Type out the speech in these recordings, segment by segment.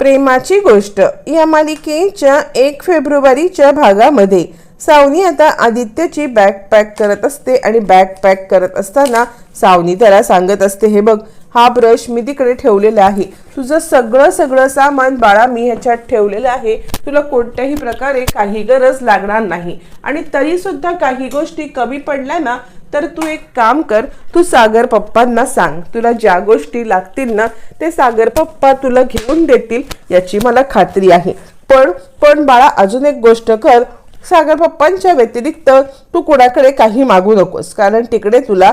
प्रेमाची गोष्ट. या मालिकेच्या एक फेब्रुवारीच्या भागामध्ये सावनी आता आदित्यची बॅग पॅक करत असते आणि बॅग पॅक करत असताना सावनी त्याला सांगत असते हे बघ हा ब्रश मी तिकडे ठेवलेला आहे. तुझं सगळं सगळं सामान बाळा मी ह्याच्यात ठेवलेलं आहे. तुला कोणत्याही प्रकारे काही गरज लागणार नाही. आणि तरीसुद्धा काही गोष्टी कमी पडल्या ना तर तू एक काम कर तू सागर पप्पांना सांग. तुला ज्या गोष्टी लागतील ना ते सागर पप्पा तुला घेऊन देतील याची मला खात्री आहे. पण पण बाळा अजून एक गोष्ट कर. सागर पप्पांच्या व्यतिरिक्त तू कोणाकडे काही मागू नकोस. कारण तिकडे तुला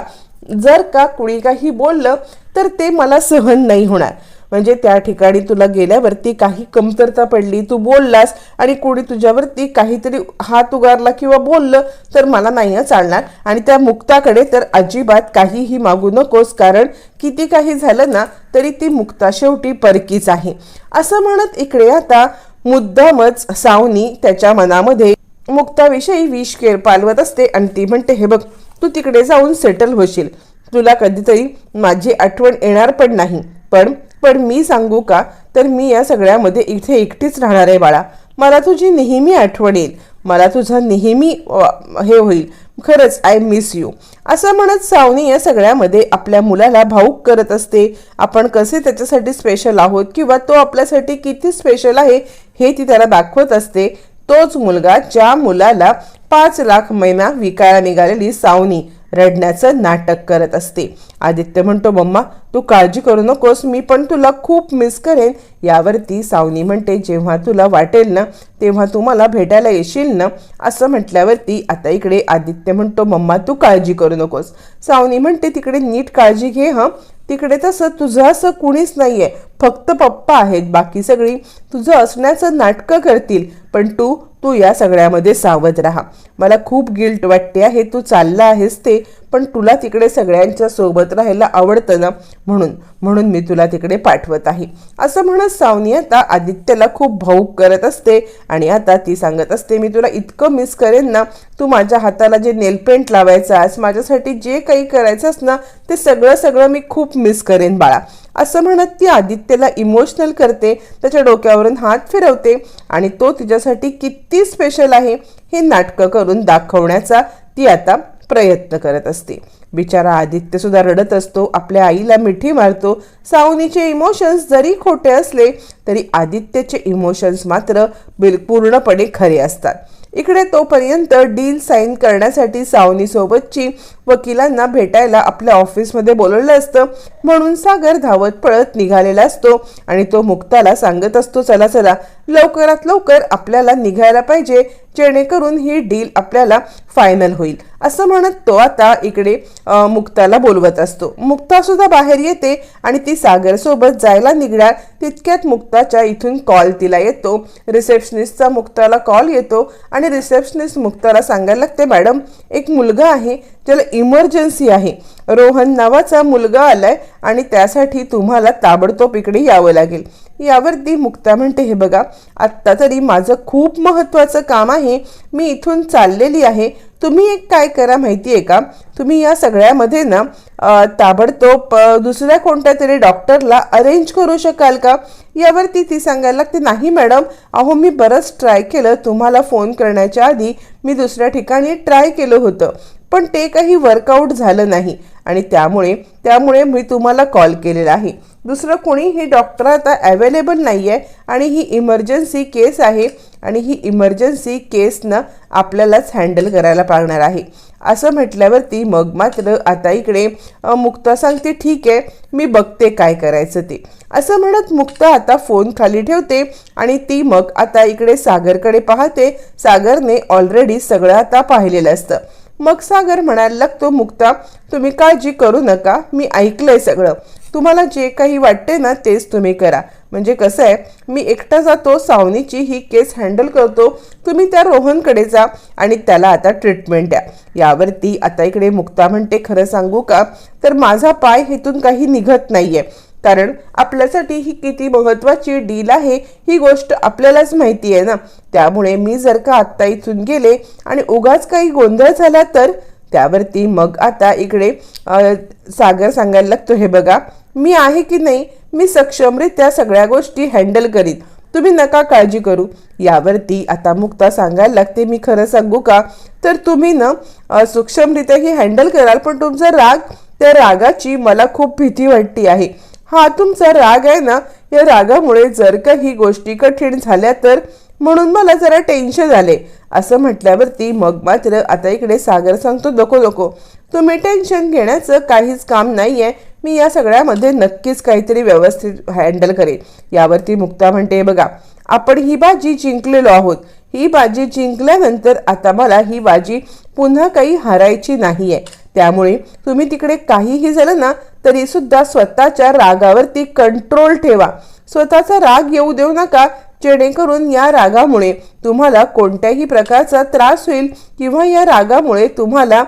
जर का कुणी काही बोललं तर ते मला सहन नाही होणार. म्हणजे त्या ठिकाणी तुला गेल्यावरती काही कमतरता पडली तू बोललास आणि कोणी तुझ्यावरती काहीतरी हात उगारला किंवा बोललं तर मला नाही चालणार. आणि त्या मुक्ताकडे तर अजिबात काहीही मागू नकोस कारण किती काही झालं ना तरी ती मुक्ता शेवटी परकीच आहे. असं म्हणत इकडे आता मुद्दामच सावनी त्याच्या मनामध्ये मुक्ताविषयी विष केर पालवत असते आणि ती म्हणते हे बघ तू तिकडे जाऊन सेटल होशील. तुला कधीतरी माझी आठवण येणार पण नाही. पण पण मी सांगू का? तर मी या सगळ्यामध्ये इथे एकटीच राहणार आहे बाळा. मला तुझी नेहमी आठवण येईल. मला तुझा नेहमी हे होईल. खरंच आय मिस यू असं म्हणत सावनी या सगळ्यामध्ये आपल्या मुलाला भाऊक करत असते. आपण कसे त्याच्यासाठी स्पेशल आहोत किंवा तो आपल्यासाठी किती स्पेशल आहे हे ती त्याला दाखवत असते. तोच मुलगा ज्या मुलाला पाच लाख महिना विकायला निघालेली सावनी. रडण्याचं नाटक करत असते. आदित्य म्हणतो मम्मा तू काळजी करू नकोस मी पण तुला खूप मिस करेन. यावरती सावनी म्हणते जेव्हा तुला वाटेल ना तेव्हा तू मला भेटायला येशील ना? असं म्हटल्यावरती आता इकडे आदित्य म्हणतो मम्मा तू काळजी करू नकोस. सावनी म्हणते तिकडे नीट काळजी घे हं. तिकडे तसं तुझं असं कुणीच नाही आहे फक्त पप्पा आहेत बाकी सगळी तुझं असण्याचं नाटकं करतील पण तू तू या सगळ्यामध्ये सावध राहा. मला खूप गिल्ट वाटते आहे तू चालला आहेस ते पण तुला तिकडे सगळ्यांच्या सोबत राहायला आवडतं ना? म्हणून म्हणून मी तुला तिकडे पाठवत आहे. असं म्हणत सावनी आता आदित्यला खूप भाऊक करत असते आणि आता ती सांगत असते मी तुला इतकं मिस करेन ना तू माझ्या हाताला जे नेलपेंट लावायचं आहेस माझ्यासाठी जे काही करायचंस ना ते सगळं सगळं मी खूप मिस करेन बाळा. असं म्हणत ती आदित्यला इमोशनल करते त्याच्या डोक्यावरून हात फिरवते आणि तो तिच्यासाठी किती स्पेशल आहे हे नाटकं करून दाखवण्याचा ती आता प्रयत्न करत असते. बिचारा आदित्य सुद्धा रडत असतो आपल्या आईला मिठी मारतो. सावनीचे इमोशन्स जरी खोटे असले तरी आदित्यचे इमोशन्स मात्र बिल पूर्णपणे खरे असतात. इकडे तोपर्यंत डील साईन करण्यासाठी सावनीसोबतची वकिलांना भेटायला आपल्या ऑफिसमध्ये बोलवलं असतं. म्हणून सागर धावत पळत निघालेला असतो आणि तो मुक्ताला सांगत असतो चला चला लवकरात लवकर आपल्याला निघायला पाहिजे. जेणेकरून ही डील आपल्याला फायनल होईल. असं म्हणत तो आता इकडे मुक्ताला बोलवत असतो. मुक्ता सुद्धा बाहेर येते आणि ती सागरसोबत जायला निघणार. तितक्यात मुक्ताच्या इथून कॉल तिला येतो. रिसेप्शनिस्टचा मुक्ताला कॉल येतो आणि रिसेप्शनिस्ट मुक्ताला सांगायला लागते मॅडम एक मुलगा आहे ज्याला इमर्जन्सी आहे. रोहन नावाचा मुलगा आलाय आणि त्यासाठी तुम्हाला ताबडतोब इकडे यावं लागेल. यावरती मुक्ता म्हणते हे बघा आत्ता तरी माझं खूप महत्त्वाचं काम आहे. मी इथून चाललेली आहे. तुम्ही एक काय करा माहिती आहे का? तुम्ही या सगळ्यामध्ये ना ताबडतोब दुसऱ्या कोणत्या तरी डॉक्टरला अरेंज करू शकाल का? यावरती ती सांगायला लागते नाही मॅडम अहो मी बरंच ट्राय केलं. तुम्हाला फोन करण्याच्या आधी मी दुसऱ्या ठिकाणी ट्राय केलं होतं. पण ते काही वर्कआउट झालं नाही. आणि त्यामुळे त्यामुळे मी तुम्हाला कॉल केलेला आहे. दुसरं कोणी ही डॉक्टर आता अवेलेबल नाही आहे आणि ही इमर्जन्सी केस आहे आणि ही इमर्जन्सी केसनं आपल्यालाच हँडल करायला पाहणार आहे. असं म्हटल्यावरती मग मात्र आता इकडे मुक्ता सांगते ठीक आहे मी बघते काय करायचं ते. असं म्हणत मुक्ता आता फोन खाली ठेवते आणि ती मग आता इकडे सागरकडे पाहते. सागरने ऑलरेडी सगळं आता पाहिलेलं असतं. मग सागर म्हणायला लागतो मुक्ता तुम्ही काळजी करू नका मी ऐकलंय सगळं. तुम्हाला जे काही वाटते ना तेच तुम्ही करा. म्हणजे कसं आहे मी एकटा जातो सावनीची ही केस हँडल करतो. तुम्ही त्या रोहनकडे जा आणि त्याला आता ट्रीटमेंट द्या. यावरती आता इकडे मुक्ता म्हणते खरं सांगू का? तर माझा पाय हेतून काही निघत नाही आहे कारण आपल्यासाठी ही किती महत्वाची डील आहे ही गोष्ट आपल्यालाच माहिती आहे ना. त्यामुळे मी जर का आत्ता इथून गेले आणि उगाच काही गोंधळ झाला तर त्यावरती मग आता इकडे सागर सांगायला लागतो हे बघा मी आहे की नाही मी सक्षमरित्या सगळ्या गोष्टी हँडल करीन तुम्ही नका काळजी करू. यावरती आता मुक्ता सांगायला लागते मी खरं सांगू का? तर तुम्ही ना सूक्ष्मरित्या ही हँडल कराल पण तुमचा राग त्या रागाची मला खूप भीती वाटते आहे. हा तुमचा राग आहे ना? या रागामुळे जर का ही गोष्टी कठीण झाल्या तर? म्हणून मला जरा टेन्शन आले. असं म्हटल्यावरती मग मात्र आता इकडे सागर सांगतो नको नको. तुम्ही टेन्शन घेण्याचं काहीच काम नाहीये. मी या सगळ्यामध्ये नक्कीच काहीतरी व्यवस्थित हँडल करेन. यावरती मुक्ता म्हणते बघा आपण ही बाजी जिंकलेलो आहोत. ही बाजी जिंकल्यानंतर आता मला ही बाजी पुन्हा काही हारायची नाहीये. त्यामुळे तुम्ही तिकडे काहीही झालं ना तरी सुद्धा स्वतःच्या रागावरती कंट्रोल ठेवा. स्वतःचा राग येऊ देऊ नका जेणेकरून या रागामुळे तुम्हाला कोणत्याही प्रकारचा त्रास होईल किंवा या रागामुळे तुम्हाला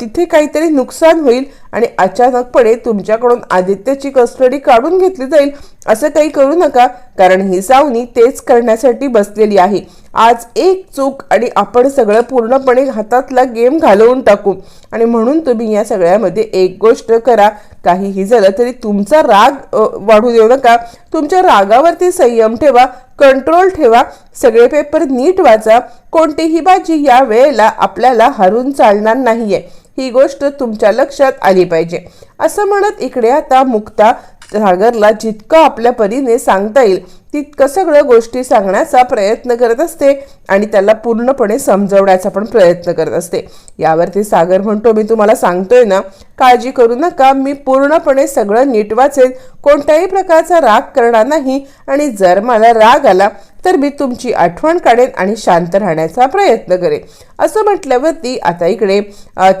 तिथे काहीतरी नुकसान होईल आणि अचानकपणे तुमच्याकडून आदित्यची कस्टडी काढून घेतली जाईल असं काही करू नका कारण ही सावनी तेच करण्यासाठी बसलेली आहे. आज एक चूक आणि आपण सगळं पूर्णपणे हातातला गेम घालवून टाकू. आणि म्हणून तुम्ही या सगळ्यामध्ये एक गोष्ट करा काहीही झालं तरी तुमचा राग वाढू देऊ नका. तुमच्या रागावरती संयम ठेवा कंट्रोल ठेवा. सगळे पेपर नीट वाचा. कोणतीही बाजी या वेळेला आपल्याला हरून चालणार नाहीये. ही गोष्ट तुमच्या लक्षात आली पाहिजे. असं म्हणत इकडे आता मुक्ता सागरला जितकं आपल्या परीने सांगता येईल तितकं सगळं गोष्टी सांगण्याचा प्रयत्न करत असते आणि त्याला पूर्णपणे समजवण्याचा पण प्रयत्न करत असते. यावरती सागर म्हणतो मी तुम्हाला सांगतोय ना काळजी करू नका. मी पूर्णपणे सगळं नीट वाचेन. कोणत्याही प्रकारचा राग करणार नाही. आणि जर मला राग आला तर मी तुमची आठवण काढेन आणि शांत राहण्याचा प्रयत्न करेन. असं म्हटल्यावरती आता इकडे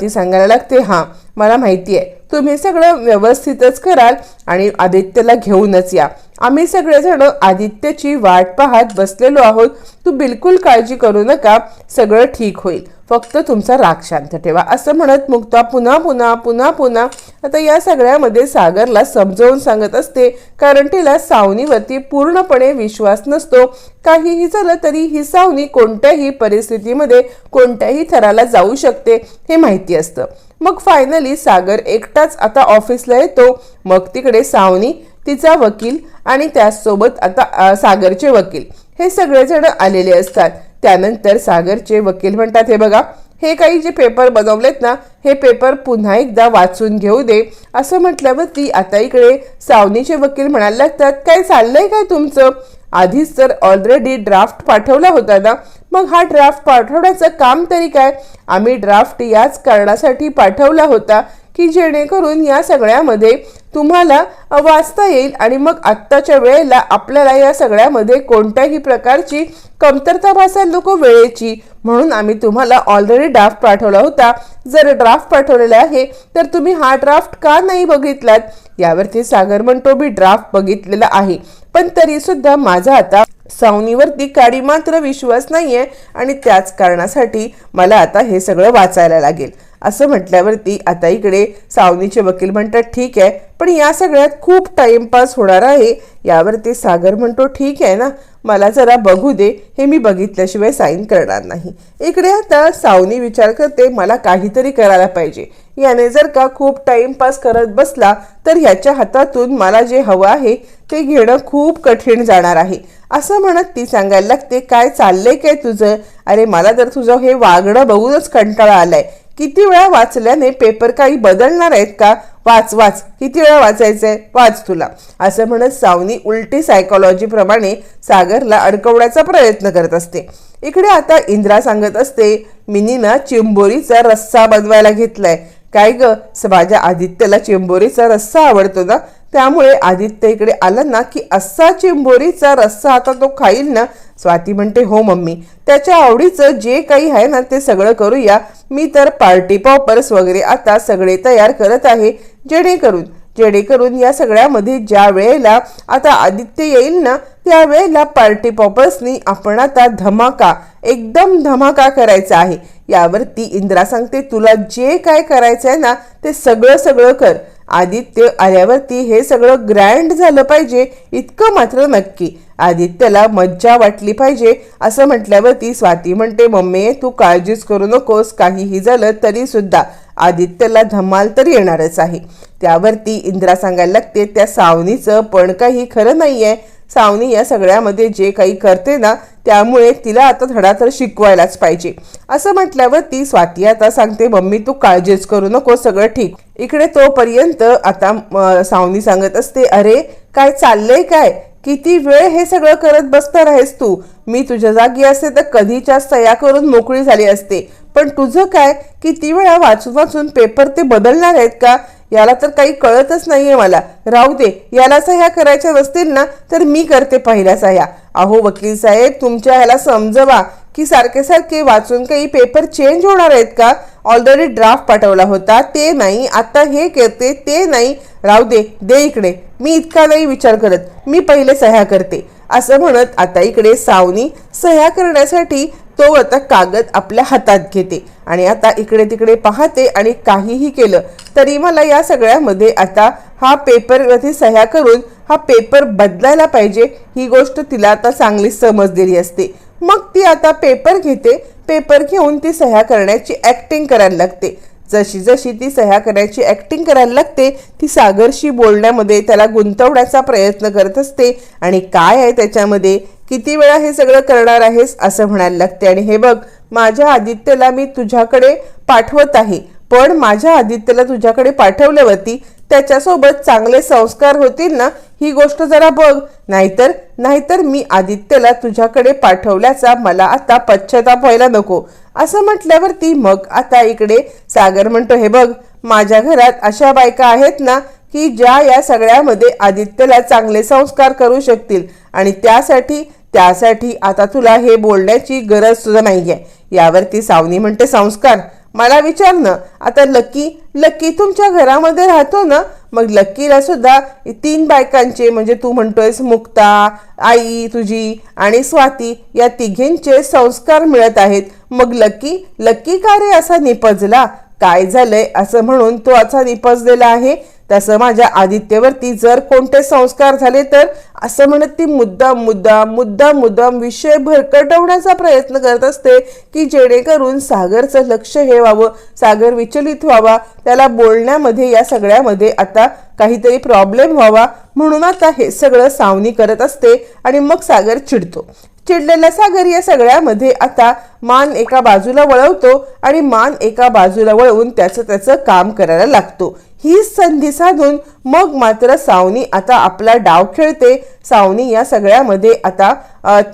ती सांगायला लागते हां मला माहिती आहे. तुम्ही सगळं व्यवस्थितच कराल आणि आदित्यला घेऊनच या. आम्ही सगळेजण आदित्यची वाट पाहत बसलेलो आहोत. तू बिलकुल काळजी करू नका. सगळं ठीक होईल. फक्त तुमचा राग शांत ठेवा. असं म्हणत मुक्ता पुन्हा पुन्हा पुन्हा पुन्हा आता या सगळ्यामध्ये सागरला समजावून सांगत असते. कारण तिला सावनीवरती पूर्णपणे विश्वास नसतो. काहीही झालं तरी ही सावनी कोणत्याही परिस्थितीमध्ये कोणत्याही थराला जाऊ शकते हे माहिती असतं. मग फायनली सागर एकटाच आता ऑफिसला येतो. मग तिकडे सावनी तिचा वकील आणि त्याचसोबत आता सागरचे वकील. हे सगळेजण आलेले असतात. त्यानंतर सागरचे वकील म्हणतात हे बघा हे काही जे पेपर बनवलेत ना हे पेपर पुन्हा एकदा वाचून घेऊ दे. असं म्हटल्यावरती आता इकडे सावनीचे वकील म्हणायला लागतात काय चाललंय काय तुमचं? आधीच तर ऑलरेडी ड्राफ्ट पाठवला होता ना. मग हा ड्राफ्ट पाठवण्याचं काम तरी काय? आम्ही ड्राफ्ट याच कारणासाठी पाठवला होता. की जेणेकरून या सगळ्यामध्ये तुम्हाला वाचता येईल आणि मग आत्ताच्या वेळेला आपल्याला या सगळ्यामध्ये कोणत्याही प्रकारची कमतरता भासायला नको वेळेची. म्हणून आम्ही तुम्हाला ऑलरेडी ड्राफ्ट पाठवला होता. जर ड्राफ्ट पाठवलेला आहे तर तुम्ही हा ड्राफ्ट का नाही बघितलात? यावरती सागर म्हणतो मी ड्राफ्ट बघितलेला आहे. पण तरी सुद्धा माझा आता सावनीवरती काडी मात्र विश्वास नाहीये आणि त्याच कारणासाठी मला आता हे सगळं वाचायला लागेल. असं म्हटल्यावरती आता इकडे सावनीचे वकील म्हणतात ठीक आहे पण या सगळ्यात खूप टाइमपास होणार आहे. यावरती सागर म्हणतो ठीक आहे ना मला जरा बघू दे हे मी बघितल्याशिवाय साईन करणार नाही. इकडे आता सावनी विचार करते मला काहीतरी करायला पाहिजे. याने जर का खूप टाइमपास करत बसला तर ह्याच्या हातातून मला जे हवं आहे ते घेणं खूप कठीण जाणार आहे. असं म्हणत ती सांगायला लागते काय चाललंय काय तुझं? अरे मला तर तुझं हे वागणं बघूनच कंटाळा आलाय. किती वेळा वाचल्याने पेपर काही बदलणार आहेत का? वाच वाच. किती वेळा वाचायचंय? वाच तुला. असं म्हणत सावनी उलटी सायकोलॉजीप्रमाणे सागरला अडकवण्याचा प्रयत्न करत असते. इकडे आता इंद्रा सांगत असते मिनीनं चिंबोरीचा रस्सा बनवायला घेतलाय. काय ग? माझ्या आदित्यला चिंबोरीचा रस्सा आवडतो ना? त्यामुळे आदित्य इकडे आलं ना की असा चिंबोरीचा रस्सा आता तो खाईल ना? स्वाती म्हणते हो मम्मी त्याच्या आवडीचं जे काही आहे ना ते सगळं करूया. मी तर पार्टी पॉपर्स वगैरे आता सगळे तयार करत आहे जेणेकरून जेणेकरून या सगळ्यामध्ये ज्या वेळेला आता आदित्य येईल ना त्यावेळेला पार्टी पॉपर्सनी आपण आता धमाका एकदम धमाका करायचा आहे. यावरती इंद्रा सांगते तुला जे काय करायचं आहे ना ते सगळं सगळं कर. आदित्य आल्यावरती हे सगळं ग्रँड झालं पाहिजे इतकं मात्र नक्की. आदित्यला मज्जा वाटली पाहिजे असं म्हटल्यावरती स्वाती म्हणते मम्मी तू काळजीच करू नकोस काहीही झालं तरी सुद्धा आदित्यला धमाल तर येणारच आहे. त्यावरती इंद्रा सांगायला लागते त्या सावनीचं पण काही खरं नाही आहे सावनी या सगळ्यामध्ये जे काही करते ना त्यामुळे तिला आता धडा तर शिकवायलाच पाहिजे. असं म्हटल्यावर ती स्वाती आता सांगते मम्मी तू काळजीच करू नको सगळं ठीक. इकडे तोपर्यंत आता सावनी सांगत असते अरे काय चाललंय काय? किती वेळ हे सगळं करत बसणार आहेस तू? मी तुझ्या जागी असते तर कधीच्या सया करून मोकळी झाली असते. पण तुझं काय? किती वेळा वाचून वाचून पेपर ते बदलणार आहेत का? याला तर काही कळतच नाहीये मला. राहू दे याला सह्या करायच्या असतील ना तर मी करते पहिल्या सह्या. अहो वकील साहेब तुमच्या ह्याला समजवा की सारखे सारखे वाचून काही पेपर चेंज होणार आहेत का? ऑलरेडी ड्राफ्ट पाठवला होता ते नाही आता हे करते ते नाही. राहू दे दे इकडे. मी इतका नाही विचार करत. मी पहिले सह्या करते. असं म्हणत आता इकडे सावनी सह्या करण्यासाठी तो आता कागद आपल्या हातात घेते. आणि आता इकडे तिकडे पाहते आणि काहीही केलं तरी मला या सगळ्यामध्ये आता हा पेपरवरती सह्या करून हा पेपर बदलायला पाहिजे ही गोष्ट तिला आता चांगली समजलेली असते. मग ती आता पेपर घेते. पेपर घेऊन ती सह्या करण्याची ऍक्टिंग करायला लागते. जशी जशी ती सह्या करायची ॲक्टिंग करायला लागते ती सागरशी बोलण्यामध्ये त्याला गुंतवण्याचा प्रयत्न करत असते. आणि काय आहे त्याच्यामध्ये? किती वेळा हे सगळं करणार आहेस? असं म्हणायला लागते. आणि हे बघ माझ्या आदित्यला मी तुझ्याकडे पाठवत आहे. पण माझ्या आदित्यला तुझ्याकडे पाठवल्यावरती त्याच्यासोबत चांगले संस्कार होतील ना ही गोष्ट जरा बघ. नाहीतर नाहीतर मी आदित्यला तुझ्याकडे पाठवल्याचा मला आता पश्चाताप व्हायला नको. असं म्हटल्यावरती मग आता इकडे सागर म्हणतो हे बघ माझ्या घरात अशा बायका आहेत ना की ज्या या सगळ्यामध्ये आदित्यला चांगले संस्कार करू शकतील. आणि त्यासाठी त्यासाठी आता तुला हे बोलण्याची गरज सुद्धा नाहीये. यावरती सावनी म्हणते संस्कार मला विचार ना. आता लक्की लक्की तुमच्या घरामध्ये राहतो ना? मग लक्कीला सुद्धा तीन बायकांचे म्हणजे तू म्हणतोयस मुक्ता आई तुझी आणि स्वाती या तिघींचे संस्कार मिळत आहेत. मग लकी लक्की का रे असा निपजला? काय झालंय असं म्हणून तो असा निपजलेला आहे? तसं माझ्या आदित्यवरती जर कोणते संस्कार झाले तर असं म्हणत ती मुद्दाम मुद्दाम मुद्दाम मुद्दाम विषय भरकटवण्याचा प्रयत्न करत असते की जेणेकरून सागरचं लक्ष हे व्हावं सागर विचलित व्हावा त्याला बोलण्यामध्ये या सगळ्यामध्ये आता काहीतरी प्रॉब्लेम व्हावा म्हणून आता हे सगळं सावनी करत असते आणि मग सागर चिडतो. चिडलेला सागर या सगळ्यामध्ये आता मान एका बाजूला वळवतो आणि मान एका बाजूला वळवून त्याचं त्याचं काम करायला लागतो. ही संधी साधून मग मात्र सावनी आता आपला डाव खेळते. सावनी या सगळ्यामध्ये आता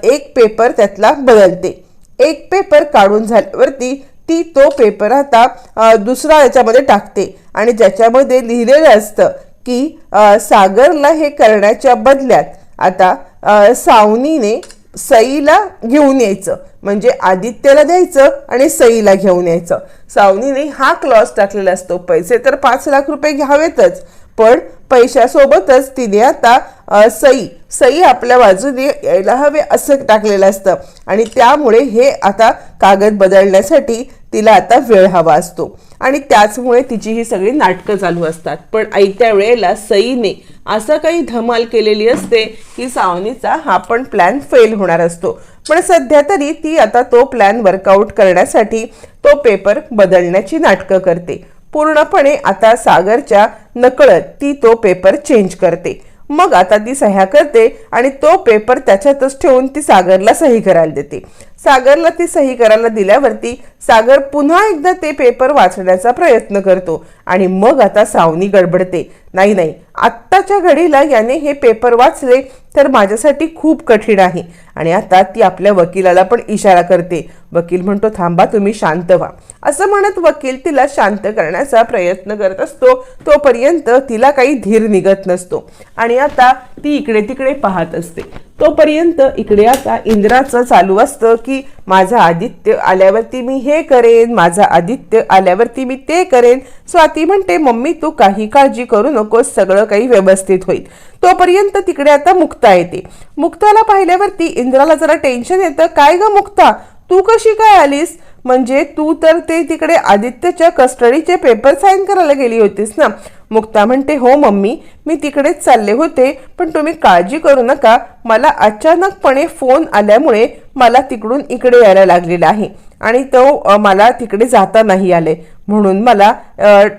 एक पेपर त्यातला बदलते. एक पेपर काढून झाल्यावरती ती तो पेपर आता दुसरा याच्यामध्ये टाकते. आणि ज्याच्यामध्ये लिहिलेलं असतं की सागरला हे करण्याच्या बदल्यात आता सावनीने सईला घेऊन यायचं. म्हणजे आदित्यला द्यायचं आणि सईला घेऊन यायचं. सावनीने हा क्लॉज टाकलेला असतो. पैसे तर पाच लाख रुपये घ्यावेतच पण पैशासोबतच तिने आता सई सई आपल्या बाजूने यायला हवे असं टाकलेलं असतं. आणि त्यामुळे हे आता कागद बदलण्यासाठी तिला आता वेळ हवा असतो. आणि त्याचमुळे तिची ही सगळी नाटकं चालू असतात. पण ऐत्या वेळेला सईने असं काही धमाल केलेली असते की सावनीचा हा पण प्लॅन फेल होणार असतो. पण सध्या तरी ती आता तो प्लॅन वर्कआउट करण्यासाठी तो पेपर बदलण्याची नाटकं करते. पूर्णपणे आता सागरच्या नकळत ती तो पेपर चेंज करते. मग आता ती सह्या करते आणि तो पेपर त्याच्यातच ठेवून ती सागरला सही करायला देते. सागरला ती सही करायला दिल्यावरती सागर पुन्हा एकदा ते पेपर वाचण्याचा प्रयत्न करतो आणि मग आता सावनी गडबडते. नाही नाही आत्ताच्या घडीला याने हे पेपर वाचले तर माझ्यासाठी खूप कठीण आहे. आणि आता ती आपल्या वकिलाला पण इशारा करते. वकील म्हणतो थांबा तुम्ही शांत व्हा. असं म्हणत वकील तिला शांत करण्याचा प्रयत्न करत असतो. तोपर्यंत तिला काही धीर निघत नसतो. आणि आता ती इकडे तिकडे पाहत असते. तोपर्यंत इकडे आता इंद्राचं चालू असतं की माझा आदित्य आल्यावरती मी हे करेन माझा आदित्य आल्यावरती मी ते करेन. स्वाती ती म्हणते मम्मी तू काही काळजी करू नकोस सगळं काही व्यवस्थित होईल. तोपर्यंत तिकडे आता मुक्ता येते. मुक्ताला पाहिल्यावरती इंद्राला जरा टेन्शन येतं. काय ग मुक्ता? तू कशी काय आलीस? म्हणजे तू तर ते तिकडे आदित्यच्या कस्टडीचे पेपर साईन करायला गेली होतीस ना? मुक्ता म्हणते हो मम्मी मी तिकडेच चालले होते पण तुम्ही काळजी करू नका. मला अचानकपणे फोन आल्यामुळे मला तिकडून इकडे यायला लागलेला आहे आणि तो मला तिकडे जाता नाही आले. म्हणून मला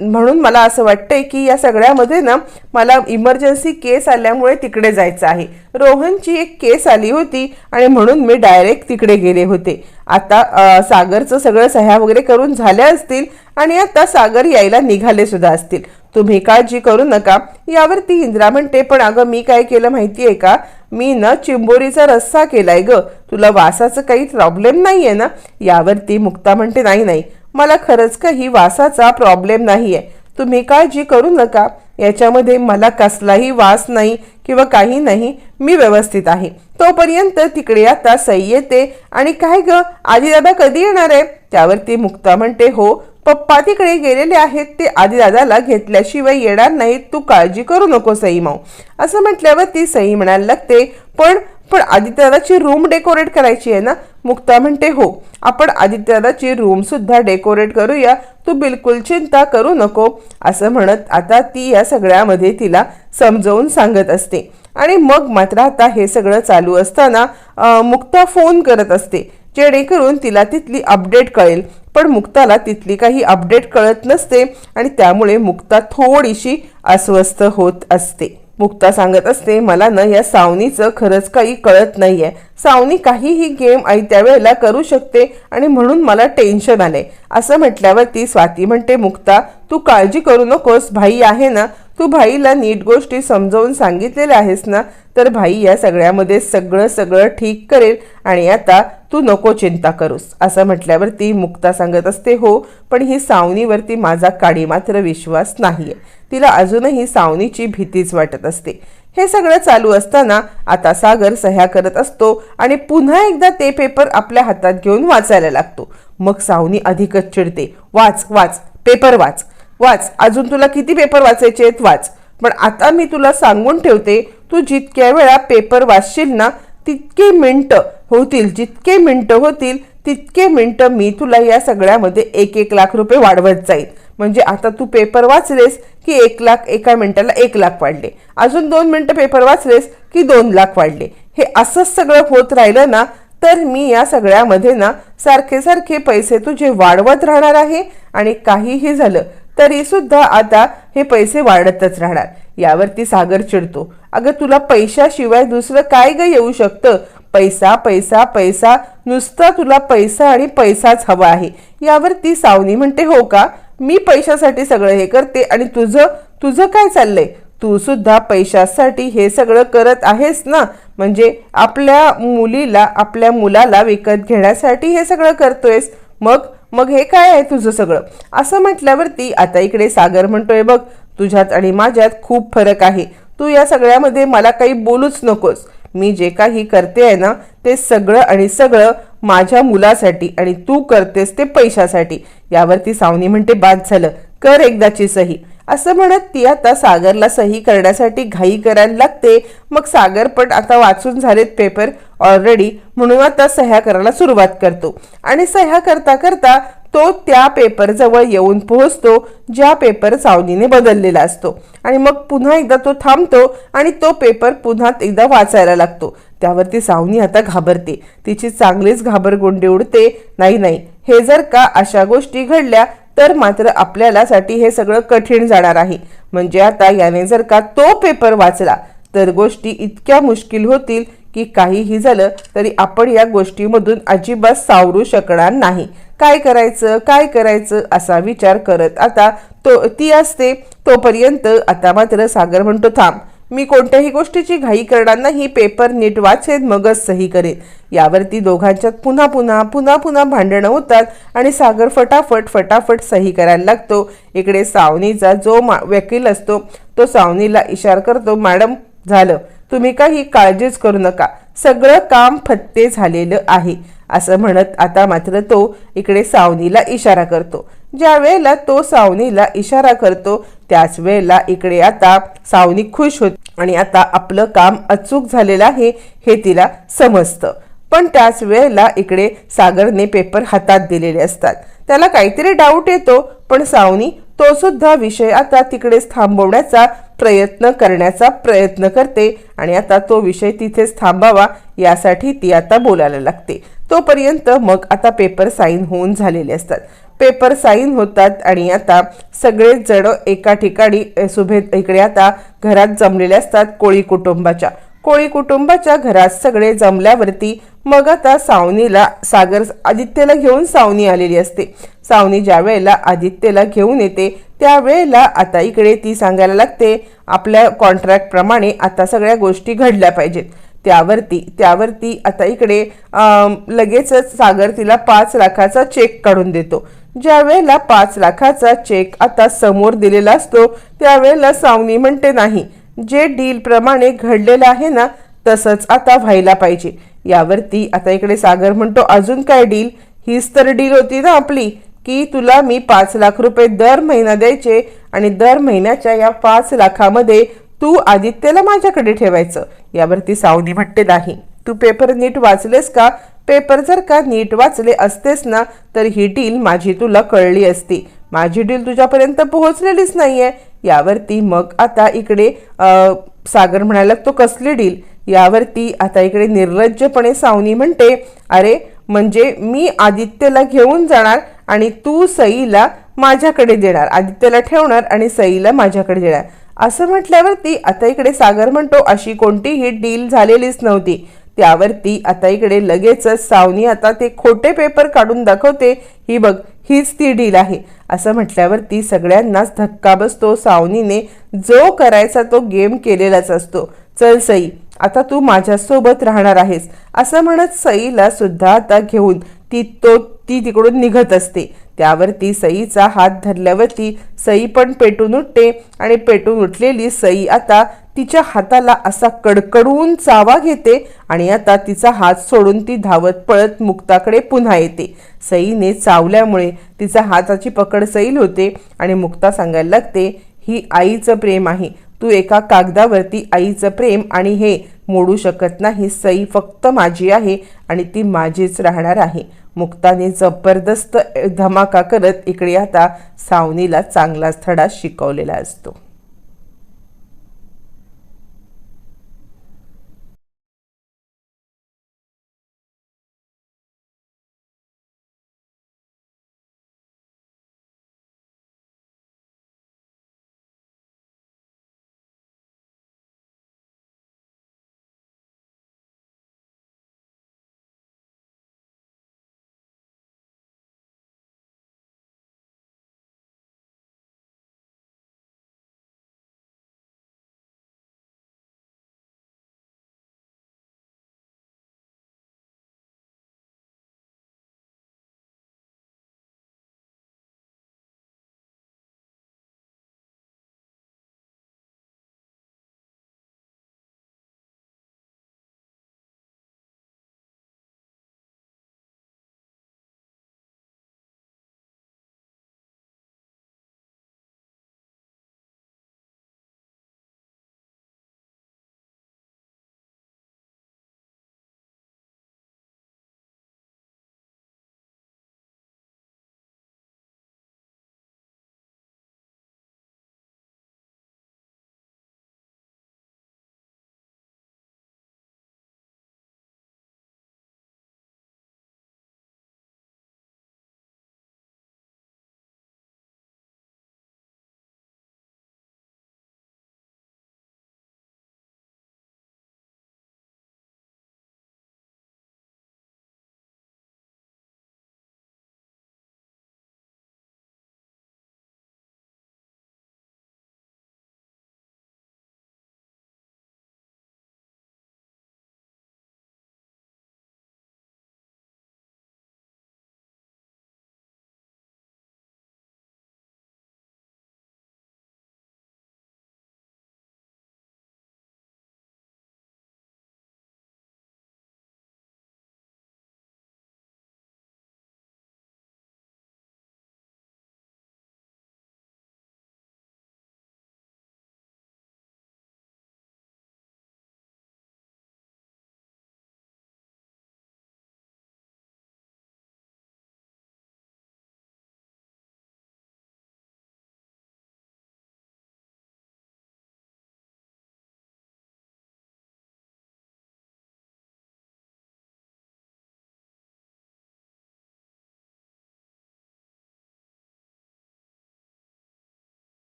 म्हणून मला असं वाटतंय की या सगळ्यामध्ये ना मला इमर्जन्सी केस आल्यामुळे तिकडे जायचं आहे. रोहनची एक केस आली होती आणि म्हणून मी डायरेक्ट तिकडे गेले होते. आता सागरचं सगळं सह्या वगैरे करून झाल्या असतील आणि आता सागर यायला निघाले सुद्धा असतील. तुम्ही काळजी करू नका. यावरती इंद्रा म्हणते पण अगं मी काय केलं माहिती आहे का? मी ना चिंबोरीचा रस्सा केलाय ग. तुला वासाचं काही प्रॉब्लेम नाही आहे ना? यावरती मुक्ता म्हणते नाही नाही. मला खरंच काही वासाचा प्रॉब्लेम नाही आहे तुम्ही काळजी करू नका. याच्यामध्ये मला कसलाही वास नाही किंवा काही नाही. मी व्यवस्थित आहे. तोपर्यंत तिकडे आता सई येते. आणि काय ग? आजीदादा कधी येणार आहे? त्यावरती मुक्ता म्हणते हो पप्पा तिकडे गेलेले आहेत. ते आदिदादाला घेतल्याशिवाय येणार नाहीत. तू काळजी करू नको सई माऊ. असं म्हटल्यावर ती सई म्हणायला लागते पण पण आदित्यदाची रूम डेकोरेट करायची आहे ना? मुक्ता म्हणते हो आपण आदित्यदाची रूम सुद्धा डेकोरेट करूया. तू बिलकुल चिंता करू नको असं म्हणत आता ती या सगळ्यामध्ये तिला समजावून सांगत असते. आणि मग मात्र आता हे सगळं चालू असताना मुक्ता फोन करत असते जेणेकरून तिला तिथली अपडेट कळेल. पण मुक्ताला तिथली काही अपडेट कळत नसते आणि त्यामुळे मुक्ता थोडीशी अस्वस्थ होत असते. मुक्ता सांगत असते मला ना या सावनीचं खरंच काही कळत नाहीये. सावनी काहीही गेम आई वेळेला करू शकते आणि म्हणून मला टेन्शन आले असं म्हटल्यावर ती स्वाती म्हणते मुक्ता तू काळजी करू नकोस. भाई आहे ना तू भाईला नीट गोष्टी समजावून सांगितलेल्या आहेस ना तर भाई या सगळ्यामध्ये सगळं सगळं ठीक करेल आणि आता तू नको चिंता करूस. असं म्हटल्यावर ती मुक्ता सांगत असते हो पण ही सावनीवरती माझा काडी मात्र विश्वास नाहीये. तिला अजूनही सावनीची भीतीच वाटत असते. हे सगळं चालू असताना आता सागर सह्या करत असतो आणि पुन्हा एकदा ते पेपर आपल्या हातात घेऊन वाचायला लागतो. मग सावनी अधिकच चिडते वाच वाच पेपर वाच. वाच. अजून तुला किती पेपर वाचायचे आहेत? वाच. पण आता मी तुला सांगून ठेवते तू जितक्या वेळा पेपर वाचशील ना तितके मिनटं होतील. जितके मिनटं होतील तितके मिनटं मी तुला या सगळ्यामध्ये एक एक लाख रुपये वाढवत जाईल म्हणजे आता तू पेपर वाचलेस की एक लाख एका मिनिटाला एक लाख वाढले. अजून दोन मिनटं पेपर वाचलेस की दोन लाख वाढले. हे असंच सगळं होत राहिलं ना तर मी या सगळ्यामध्ये ना सारखे सारखे पैसे तुझे वाढवत राहणार आहे आणि काहीही झालं तरी सुद्धा आता हे पैसे वाढतच राहणार. यावरती सागर चिडतो. अगं तुला पैशाशिवाय दुसरं काय ग येऊ शकतं? पैसा पैसा पैसा. नुसता तुला पैसा आणि पैसाच हवा आहे. यावर ती सावनी म्हणते हो का? मी पैशासाठी सगळं हे करते आणि तुझं तुझं काय चाललंय? तू सुद्धा पैशासाठी हे सगळं करत आहेस ना? म्हणजे आपल्या मुलीला आपल्या मुलाला विकत घेण्यासाठी हे सगळं करतोयस. मग मग हे काय आहे तुझं सगळं? असं म्हटल्यावरती आता इकडे सागर म्हणतोय बघ तुझ्यात आणि माझ्यात खूप फरक आहे. तू या सगळ्यामध्ये मला काही बोलूच नकोस. मी जे काही करते आहे ना ते सगळं आणि सगळं माझ्या मुलासाठी आणि तू करतेस ते पैशासाठी. यावरती सावनी म्हणते बाद झालं. कर एकदाची सही. असं म्हणत ती आता सागरला सही करण्यासाठी घाई करायला लागते. मग सागर पण आता वाचून झालेत पेपर ऑलरेडी म्हणून आता सह्या करायला सुरुवात करतो. आणि सह्या करता करता तो त्या पेपर जवळ येऊन पोहोचतो ज्या पेपर सावलीने बदललेला असतो. आणि मग पुन्हा एकदा तो थांबतो आणि तो पेपर पुन्हा एकदा वाचायला लागतो. त्यावरती सावनी आता घाबरते. तिची चांगलीच घाबरगुंडी उडते. नाही नाही हे जर का अशा गोष्टी घडल्या तर मात्र आपल्याला साठी हे सगळं कठीण जाणार आहे. म्हणजे आता याने जर का तो पेपर वाचला तर गोष्टी इतक्या मुश्किल होतील की काहीही झालं तरी आपण या गोष्टीमधून अजिबात सावरू शकणार नाही. काय करायचं? काय करायचं? असा विचार करत आता तो ती असते. तोपर्यंत आता मात्र सागर म्हणतो थांब मी कोणत्याही गोष्टीची घाई करणार नाही. पेपर नीट वाचेन मगच सही करेन. यावरती दोघांच्यात पुन्हा पुन्हा पुन्हा पुन्हा भांडणं होतात आणि सागर फटाफट फटाफट सही करायला लागतो. इकडे सावनीचा जो मा वकील असतो तो सावनीला इशारा करतो मॅडम झालं. तुम्ही काही काळजीच करू नका. सगळं काम फत्ते झालेलं आहे. असं म्हणत आता मात्र तो इकडे सावनीला इशारा करतो. ज्या वेळेला तो सावनीला इशारा करतो त्याच वेळेला इकडे आता सावनी खुश होत आणि आता आपलं काम अचूक झालेलं आहे हे तिला समजतं. पण त्याच वेळेला इकडे सागरने पेपर हातात दिलेले असतात. त्याला काहीतरी डाऊट येतो पण सावनी तो सुद्धा विषय आता तिकडेच थांबवण्याचा प्रयत्न करण्याचा प्रयत्न करते आणि आता तो विषय तिथेच थांबावा यासाठी ती आता बोलायला लागते. तोपर्यंत मग आता पेपर साईन होऊन झालेले असतात. पेपर साईन होतात आणि आता सगळेच जण एका ठिकाणी सुभे इकडे आता घरात जमलेले असतात कोळी कुटुंबाच्या. कोळी कुटुंबाच्या घरात सगळे जमल्यावरती मग आता सावनीला सागर आदित्यला घेऊन सावनी आलेली असते. सावनी ज्या वेळेला आदित्यला घेऊन येते त्यावेळेला आता इकडे ती सांगायला लागते आपल्या कॉन्ट्रॅक्टप्रमाणे आता सगळ्या गोष्टी घडल्या पाहिजेत. त्यावरती त्यावरती आता इकडे लगेचच सागर तिला पाच लाखाचा चेक काढून देतो. ज्या वेळेला पाच लाखाचा चेक आता समोर दिलेला असतो त्यावेळेला सावनी म्हणते नाही जे डील प्रमाणे घडलेलं आहे ना तसंच आता व्हायला पाहिजे. यावरती आता इकडे सागर म्हणतो अजून काय डील? हीच तर डील होती ना आपली की तुला मी पाच लाख रुपये दर महिना द्यायचे आणि दर महिन्याच्या या पाच लाखामध्ये तू आदित्यला माझ्याकडे ठेवायचं. यावरती सावनी म्हणते नाही तू पेपर नीट वाचलेस का? पेपर जर का नीट वाचले असतेस ना तर ही डील माझी तुला कळली असती. माझी डील तुझ्यापर्यंत पोहोचलेलीच नाहीये. यावरती मग आता इकडे सागर म्हणायला तो कसली डील? यावरती आता इकडे निर्लज्जपणे सावनी म्हणते अरे म्हणजे मी आदित्यला घेऊन जाणार आणि तू सईला माझ्याकडे देणार. आदित्यला ठेवणार आणि सईला माझ्याकडे देणार. असं म्हटल्यावरती आता इकडे सागर म्हणतो अशी कोणतीही डील झालेलीच नव्हती. त्यावरती आता इकडे लगेचच सावनी आता ते खोटे पेपर काढून दाखवते. ही बघ हीच ती डील आहे. असं म्हटल्यावरती सगळ्यांनाच धक्का बसतो. सावनीने जो करायचा तो गेम केलेलाच असतो. चल सई आता तू माझ्यासोबत राहणार आहेस. असं म्हणत सईला सुद्धा आता घेऊन ती तो ती तिकडून निघत असते. त्यावरती सईचा हात धरल्यावरती सई पण पेटून उठते आणि पेटून उठलेली सई आता तिच्या हाताला असा कडकडून चावा घेते आणि आता तिचा हात सोडून ती धावत पळत मुक्ताकडे पुन्हा येते. सईने चावल्यामुळे तिचा हाताची पकड सैल होते आणि मुक्ता सांगायला लागते ही आईचं प्रेम आहे. तू एका कागदावरती आईचं प्रेम आणि हे मोडू शकत नाही. सई फक्त माझी आहे आणि ती माझीच राहणार आहे. मुक्ताने जबरदस्त धमाका करत इकडे आता सावनीला चांगलाच धडा शिकवलेला असतो.